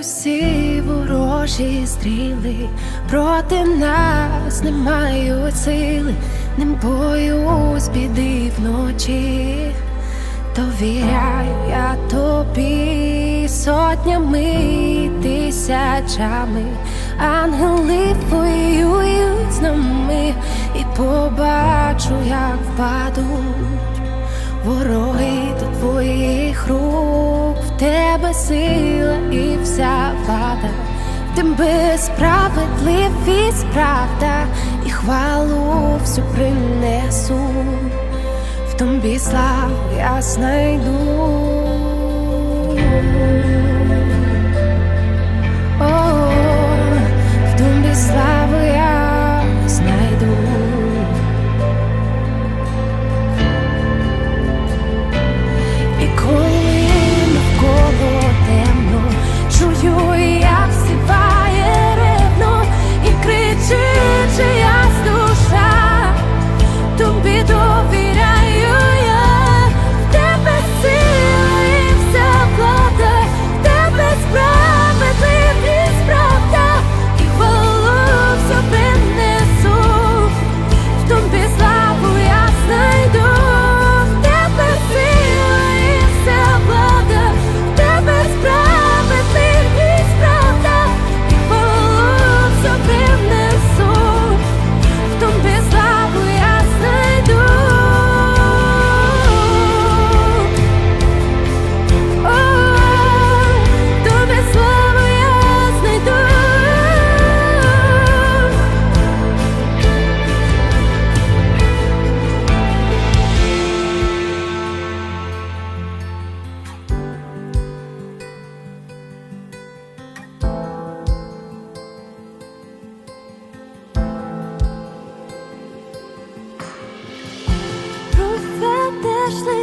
усі ворожі стріли, проти нас не мають сили, не боюсь біди вночі, довіряю я тобі сотнями, тисячами, ангели воюють з нами, і побачу, як впадуть. Вороги до твоїх рук, тебе сила і вся влада, тебе справедливість, правда, і хвалу всю принесу, в тобі славу я знайду.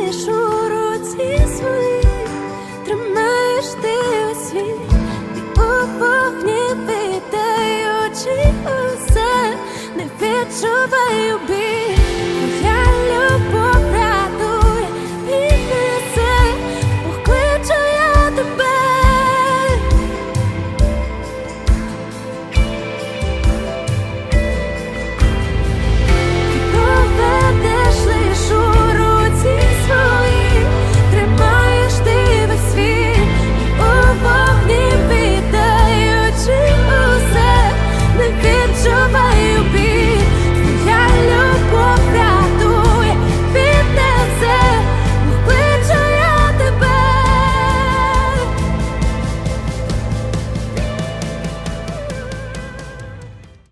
Лиш у руці свої, тримаєш ти світ, і у віддаючи усе, не відчуваю біль.